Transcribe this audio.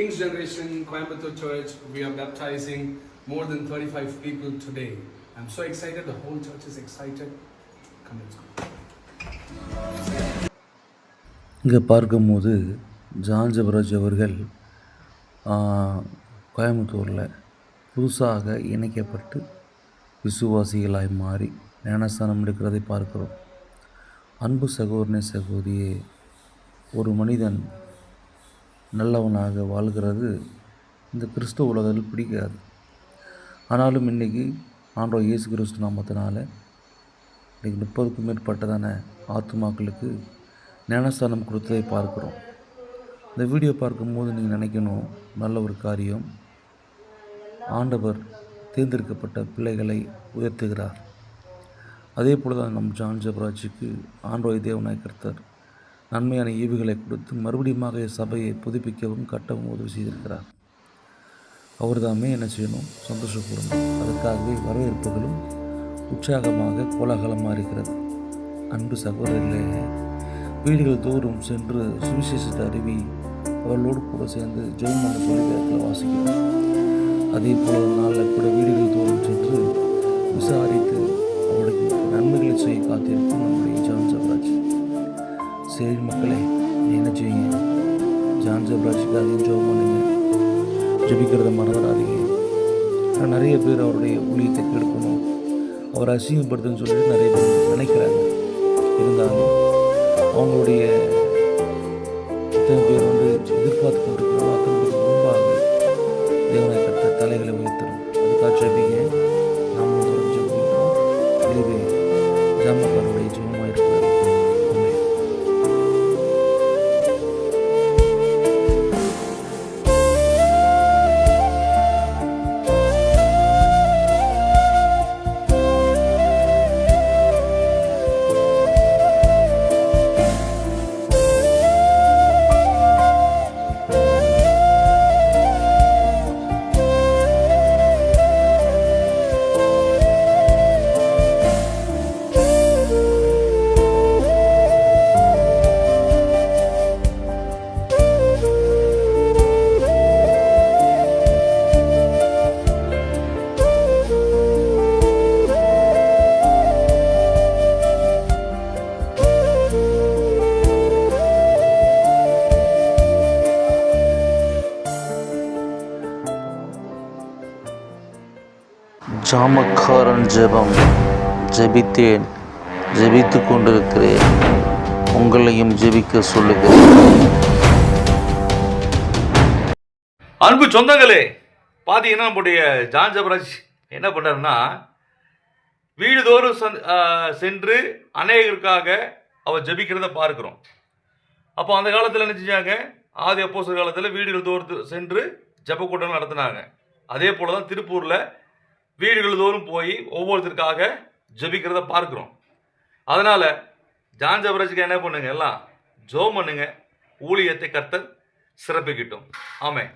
King's Generation Coimbatore Church, we are baptizing more than 35 people today. I'm so excited, the whole church is excited. Come, let's go. இங்கே பார்க்கும்போது John Jebaraj அவர்கள் ஆ, கோயம்புத்தூரில் புதுசாக இணைக்கப்பட்டு விசுவாசிகளாய் மாறி ஞானஸ்தானம் எடுக்கிறதை பார்க்கிறோம் அன்பு சகோதரனே சகோதரியே ஒரு மனிதன் நல்லவனாக வாழ்கிறது இந்த கிறிஸ்துவ உலகத்தில் பிடிக்காது. ஆனாலும் இன்றைக்கி ஆண்டோ இயேசு கிறிஸ்து நாமத்தினால இன்றைக்கி முப்பதுக்கும் மேற்பட்டதான ஆத்மாக்களுக்கு ஞானஸ்தானம் கொடுத்ததை பார்க்குறோம். இந்த வீடியோ பார்க்கும்போது நீங்கள் நினைக்கணும் நல்ல ஒரு காரியம். ஆண்டவர் தேர்ந்தெடுக்கப்பட்ட பிள்ளைகளை உயர்த்துகிறார். அதே போல தான் நம் ஜான் ஜபராஜுக்கு ஆண்டோய் நன்மையான ஈவுகளை கொடுத்து மறுபடியுமாக சபையை புதுப்பிக்கவும் கட்டவும் உதவி செய்திருக்கிறார். அவர் தாமே என்ன செய்யணும்? சந்தோஷப்படணும். அதற்காகவே வரவேற்புகளும் உற்சாகமாக கோலாகலமாக இருக்கிறது. அன்பு சகோதரர்களே வீடுகள் தோறும் சென்று சுவிசேஷத்தை அறிவி அவர்களோடு கூட சேர்ந்து ஜெயமான சொல்லி வாசிக்கிறோம். அதே போல ஒரு நாளில் கூட வீடுகள் சரி மக்களே என்ன செய்யுங்க? ஜான் சப்ராஜுக்காக ஜெபம் பண்ணுங்க? ஜபிக்கிறத மறந்துடாதீங்க. ஆனால் நிறைய பேர் அவருடைய ஊழியத்தை கெடுக்கணும். அவரை அசிங்கப்படுத்துன்னு சொல்லிட்டு நிறைய பேர் நினைக்கிறாங்க. இருந்தாலும் அவங்களுடைய இத்தனை பேர் வந்து எதிர்பார்த்து ஜாமக்காரன் ஜெபம் ஜெபித்தேன் ஜெபித்து கொண்டிருக்கிறேன். உங்களையும் ஜெபிக்க சொல்லுகிறேன். அன்பு சொந்தங்களே பார்த்தீங்கன்னா நம்முடைய ஜான் ஜபராஜ் என்ன பண்ணாருன்னா வீடுதோறும் சென்று அநேகருக்காக அவர் ஜெபிக்கிறத பார்க்குறோம். அப்போ அந்த காலத்தில் என்ன செஞ்சாங்க? ஆதி அப்போசர் காலத்தில் வீடுகள் தோறும் சென்று ஜெப கூட்டம் நடத்தினாங்க. அதே போல தான் திருப்பூரில் வீடுகள் தோறும் போய் ஒவ்வொருத்தருக்காக ஜபிக்கிறத பார்க்குறோம். அதனால் ஜான் ஜபராஜுக்கு என்ன பண்ணுங்க எல்லாம் ஜோ பண்ணுங்க. ஊழியத்தை கர்த்தர் சிறப்பிக்கிட்டோம். ஆமாம்